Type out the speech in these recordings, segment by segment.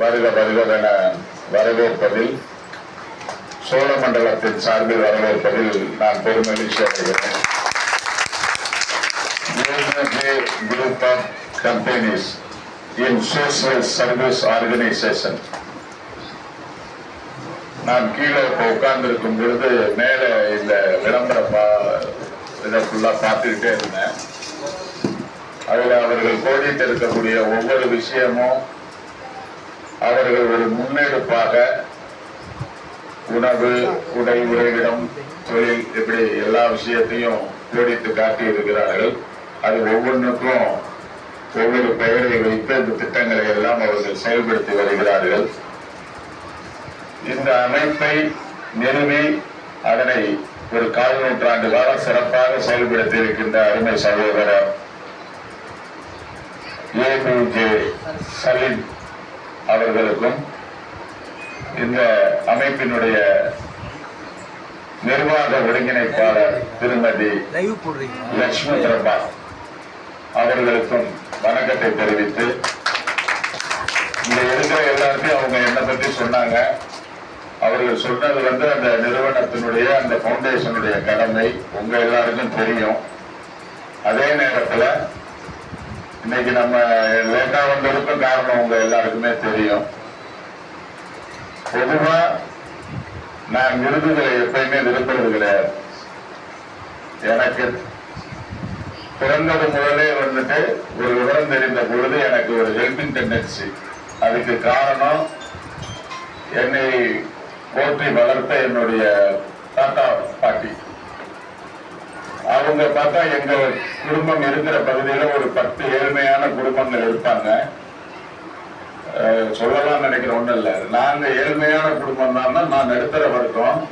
வருக வருகவென வரவேற்பதில் சோழ மண்டலத்தின் சார்பில் வரவேற்பதில் நான் பெருமகிழ்ச்சி அடைகிறேன். UNFA group of companies in நான் கீழே இப்போ உட்கார்ந்துருக்கும் பொழுது மேலே இந்த விளம்பர பா இதை ஃபுல்லாக பார்த்துக்கிட்டே இருந்தேன். அதில் அவர்கள் கோடிட்டு இருக்கக்கூடிய ஒவ்வொரு விஷயமும் அவர்கள் ஒரு முன்னெடுப்பாக உணவு உடை உறைவிடம் தொழில் இப்படி எல்லா விஷயத்தையும் கோடிட்டு காட்டி இருக்கிறார்கள் அது ஒவ்வொன்றுக்கும் ஒவ்வொரு பெயரை வைத்து இந்த திட்டங்களை எல்லாம் அவர்கள் செயல்படுத்தி வருகிறார்கள். இந்த அமைப்பை நிறுவி அதனை ஒரு கால் நூற்றாண்டு காலம் சிறப்பாக செயல்படுத்தி இருக்கின்ற அருமை சகோதரர் ஏபிஜே சலீம் அவர்களுக்கும் இந்த அமைப்பினுடைய நிர்வாக ஒருங்கிணைப்பாளர் திருமதி லட்சுமி பிரபா அவர்களுக்கும் வணக்கத்தை தெரிவித்து இங்க இருக்கிற எல்லாருமே அவங்க என்னை பத்தி சொன்னாங்க அவர்கள் சொன்னது வந்து அந்த நிறுவனத்தினுடைய அந்த பவுண்டேஷனுடைய கடமை உங்க எல்லாருக்கும் தெரியும். அதே நேரத்துல இன்னைக்கு நம்ம லேட்டா வந்ததுக்கும் காரணம் உங்க எல்லாருக்குமே தெரியும். பொதுவா நான் விருதுகளை எப்பயுமே விரும்புறது கிடையாது. எனக்கு பிறந்தது முதலே வந்துட்டு ஒரு விவரம் தெரிந்த பொழுது எனக்கு ஒரு ஹெல்பிங் டெண்டன்சி அதுக்கு காரணம் என்னை போற்றி வளர்த்த என்னுடைய தாத்தா பாட்டி. அவங்க பார்த்தா எங்க குடும்பம் இருக்கிற பகுதியில ஒரு பத்து ஏழ்மையான குடும்பங்கள் இருப்பாங்க. சொல்லலாம் நினைக்கிற ஒண்ணும் இல்ல. நாங்க ஏழ்மையான குடும்பம் தான் நான் நடுத்தர வர்க்கம்.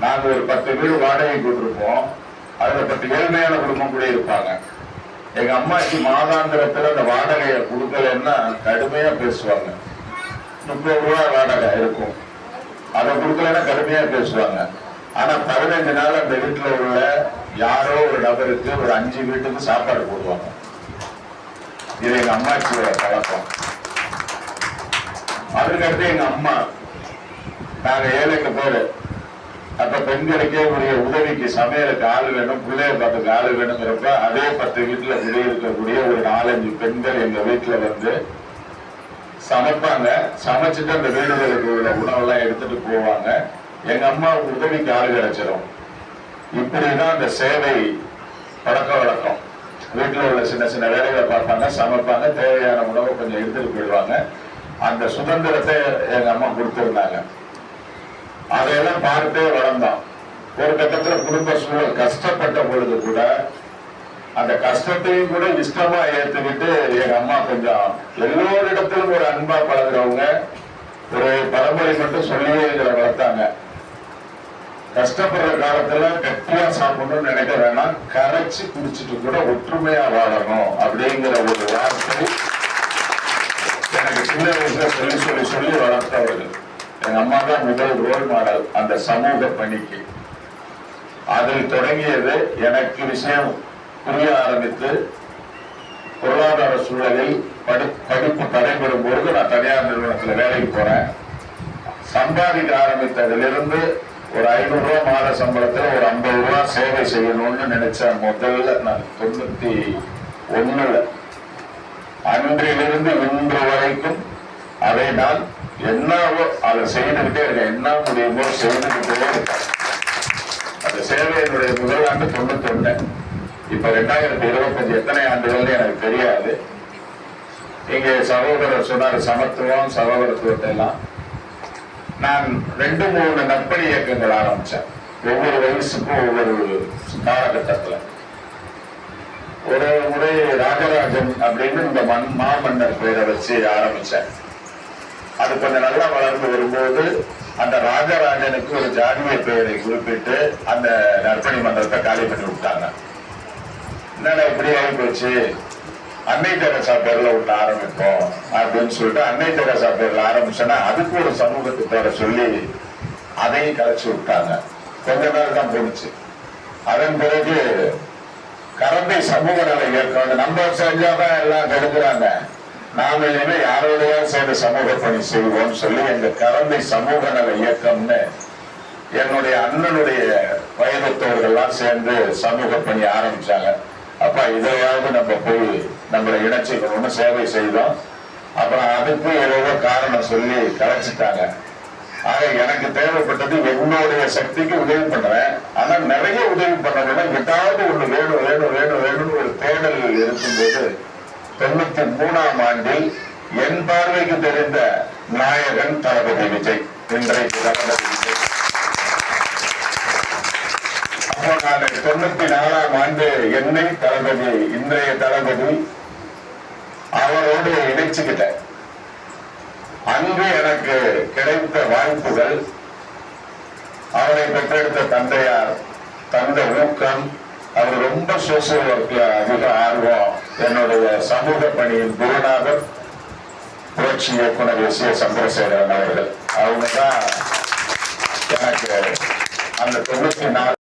நாங்க ஒரு பத்து பேர் வாடகை கொடுத்துருப்போம். அதுல பத்து ஏழ்மையான குடும்பம் கூட இருப்பாங்க. எங்க அம்மாச்சி மாதாந்திரத்துல அந்த வாடகையை கொடுக்கலன்னா கடுமையா பேசுவாங்க. முப்பது ரூபா வாடகை இருக்கும். அதை கொடுக்கலன்னா கடுமையா பேசுவாங்க. ஆனா பதினஞ்சு நாள் அந்த வீட்டுல உள்ள யாரோ ஒரு நபருக்கு ஒரு அஞ்சு வீட்டுக்கு சாப்பாடு போடுவாங்க. இது எங்க அம்மாச்சியோட பழக்கம். அதுக்கடுத்து எங்க அம்மா. நாங்க ஏழைக்கு பேரு. அப்ப பெண்களுக்கே உரிய உதவிக்கு சமையலுக்கு ஆள் வேணும் பிள்ளைய பார்த்துக்கு ஆள் வேணுங்கிறப்ப அதே பத்து வீட்டுல குடியிருக்கக்கூடிய ஒரு நாலஞ்சு பெண்கள் எங்க வீட்டுல வந்து சமைப்பாங்க. சமைச்சிட்டு அந்த வீடுகளுக்கு உள்ள உணவெல்லாம் எடுத்துட்டு போவாங்க. எங்க அம்மாவுக்கு உதவிக்கு ஆள் கிடைச்சிடும் இப்படிதான் அந்த சேவை பழக்க வழக்கம். வீட்டுல உள்ள சின்ன சின்ன வேலைகளை பார்ப்பாங்க சமைப்பாங்க தேவையான உணவை கொஞ்சம் எடுத்துட்டு போயிடுவாங்க. அந்த சுதந்திரத்தை எங்க அம்மா கொடுத்துருந்தாங்க. அதையெல்லாம் பார்த்தே வளர்ந்தோம் ஒரு கட்டத்தில் குடும்ப சூழல் கஷ்டப்பட்ட பொழுது கூட அந்த கஷ்டத்தையும் கூட இஷ்டமா ஏத்துக்கிட்டு எங்க அம்மா கொஞ்சம் எல்லோரிடத்திலும் ஒரு அன்பா பழகுறவங்க ஒரு பரம்பரை மட்டும் சொல்லியே எங்களை வளர்த்தாங்க. கஷ்டப்படுற காலத்துல கட்டியா சாப்பிடணும்னு நினைக்க வேணாம். கரைச்சு குடிச்சிட்டு கூட ஒற்றுமையா வாழணும் அப்படிங்கிற ஒரு வார்த்தை எனக்கு சின்ன வயசுல சொல்லி சொல்லி சொல்லி வளர்த்தவர்கள். எங்க அம்மா தான் முதல் ரோல் மாடல் அந்த சமூக பணிக்கு. அதில் தொடங்கியது எனக்கு விஷயம் புரிய ஆரம்பித்து பொருளாதார சூழலில் படி படிப்பு தடைபடும் பொழுது நான் தனியார் நிறுவனத்துல வேலைக்கு போறேன். சம்பாதிக்க ஆரம்பித்ததிலிருந்து ஒரு ஐநூறு ரூபா மாத சம்பளத்துல ஒரு ஐம்பது ரூபா சேவை செய்யணும்னு நினைச்சேன் முதல்ல நான் தொண்ணூத்தி ஒண்ணுல அன்றிலிருந்து இன்று வரைக்கும் அதை நான் என்னவோ அதை செய்துகிட்டே இருக்கேன். என்ன முடியுமோ செய்துகிட்டே இருக்கேன். அந்த சேவையினுடைய முதல் ஆண்டு தொண்ணூத்தி ஒண்ணு இப்ப ரெண்டாயிரத்தி இருபத்தஞ்சு எத்தனை ஆண்டுகள்னு எனக்கு தெரியாது. இங்கே சகோதரர் சொன்னார் சமத்துவம் சகோதரத்துவத்தை எல்லாம் நான் ரெண்டு மூணு நற்பணி இயக்கங்கள் ஆரம்பிச்சேன். ஒவ்வொரு வயசுக்கும் ஒவ்வொரு காலகட்டத்தில். ஒரு முறை ராஜராஜன் அப்படின்னு இந்த மண் மாமன்னர் பேரை வச்சு ஆரம்பித்தேன் அது கொஞ்சம் நல்லா வளர்ந்து வரும்போது அந்த ராஜராஜனுக்கு ஒரு ஜாதிய பெயரை குறிப்பிட்டு அந்த நற்பணி மன்றத்தை காலி பண்ணி விட்டாங்க. என்னடா இப்படி ஆகி போச்சு? அன்னை தெரசா பேர்ல ஒன்று ஆரம்பிப்போம் அப்படின்னு சொல்லிட்டு அன்னை தெரசா பேர்ல ஆரம்பிச்சோன்னா அதுக்கு ஒரு சமூகத்து பேரை சொல்லி அதையும் கலைச்சு விட்டாங்க. கொஞ்ச நாள் தான் போணுச்சு. அதன் பிறகு கரந்தை சமூக நல இயக்கம் நம்ம செஞ்சாதான் எல்லாம் கெடுக்கிறாங்க. நாம இனிமே யாரோடய சேர்ந்து சமூக பணி செய்வோம் சொல்லி எங்க கரம்பை சமூக நல இயக்கம்னு என்னுடைய அண்ணனுடைய வயதத்தவர்கள்லாம் சேர்ந்து சமூக பணி ஆரம்பிச்சாங்க. அப்பா இதையாவது நம்ம போய் நம்மளை இணைச்சிக்கணும்னு சேவை செய்தோம். அப்புறம் அதுக்கு ஏதோ காரணம் சொல்லி கலைச்சிட்டாங்க ஆக எனக்கு தேவைப்பட்டது என்னுடைய சக்திக்கு உதவி பண்றேன். ஆனா நிறைய உதவி பண்ணணும்னா எதாவது ஒண்ணு வேணும் வேணும் வேணும் வேணும்னு ஒரு தேடல் இருக்கும்போது தொண்ணூத்தி மூணாம் ஆண்டில் என் பார்வைக்கு தெரிந்த நாயகன் தளபதி விஜய். இன்றைக்கு தளபதி விஜய். அப்போ நான் தொண்ணூத்தி நாலாம் ஆண்டு என்னை தளபதி இன்றைய தளபதி அவரோடு இணைச்சுக்கிட்டேன் அங்கு எனக்கு கிடைத்த வாய்ப்புகள் அவரை பெற்றெடுத்த தந்தையார் தந்த ஊக்கம் அவர் ரொம்ப சோசியல் ஒர்க்ல அதிக ஆர்வம் என்னுடைய சமூக பணியின் குருநாதர் புரட்சி இயக்குனர் எஸ் ஏ சந்திரசேகரன் அவர்கள். அவங்க தான் எனக்கு அந்த தொண்ணூத்தி நாலு